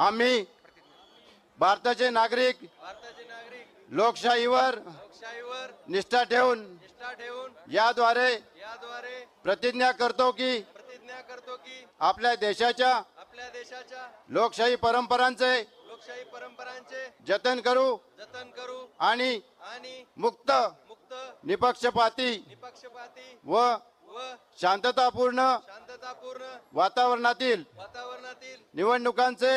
आम्ही भारताचे नागरिक भारताचे नागरिक लोकशाहीवर लोकशाहीवर निष्ठा ठेवून निष्ठा ठेवून याद्वारे याद्वारे प्रतिज्ञा करतो की प्रतिज्ञा करतो की आपल्या देशाच्या आपल्या देशाच्या लोकशाही परंपरांचे लोकशाही परंपरांचे जतन करू जतन करू आणि आणि मुक्त मुक्त निपक्षपाती निपक्षपाती व व शांततापूर्ण शांततापूर्ण वातावरणातील निवडणुकांचे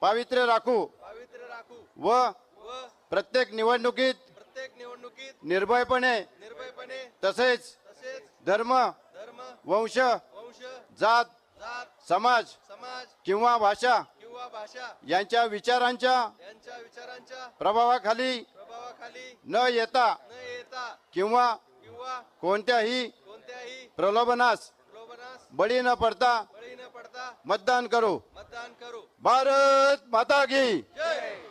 पावित्र्य राखू पावित्र्य राखू व प्रत्येक निवडणुकीत प्रत्येक निवडणुकीत निर्भयपणे निर्भयपणे तसेच धर्म धर्म वंश वंश जात जात समाज समाज किंवा भाषा किंवा भाषा यांच्या विचारांच्या यांच्या विचारांच्या प्रभावाखाली प्रभावाखाली न येता न येता किंवा किंवा कोणत्याही कोणत्याही प्रलोभनास प्रलोभनास बळी न पडता बळी न पडता मतदान करू. भारत माता की।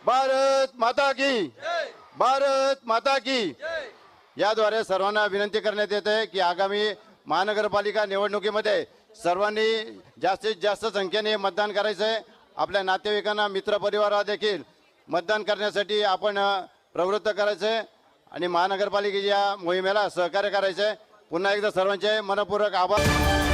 भारत माता की। भारत माता की। याद्वारे सर्वांना विनंती करण्यात येते की आगामी महानगरपालिका निवडणुकीमध्ये सर्वांनी जास्तीत जास्त संख्येने मतदान करायचं आहे आपल्या नातेवाईकांना मित्रपरिवाराला देखील मतदान करण्यासाठी आपण प्रवृत्त करायचं आहे आणि महानगरपालिकेच्या मोहिमेला सहकार्य करायचं आहे पुन्हा एकदा सर्वांचे मनपूर्वक आभार.